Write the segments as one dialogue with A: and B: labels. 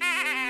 A: Ha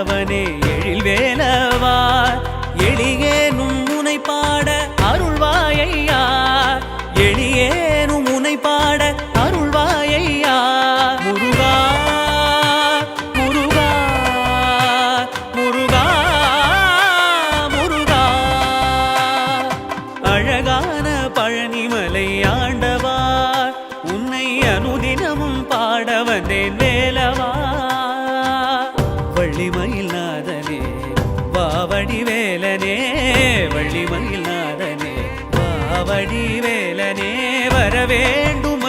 A: ஆண்டவனே எழில் வேலவா எளியேனும் முனை பாட அருள்வாயையா? எளியேனும் முனை பாட அருள்வாயையா? முருகா முருகா முருகா முருகா. அழகான பழனிமலை ஆண்டவா உன்னை அனுதினமும் பாட வந்தேன் வேலவா? வழிமயில் நாதனே பாவடி வேலனே வரவேண்டும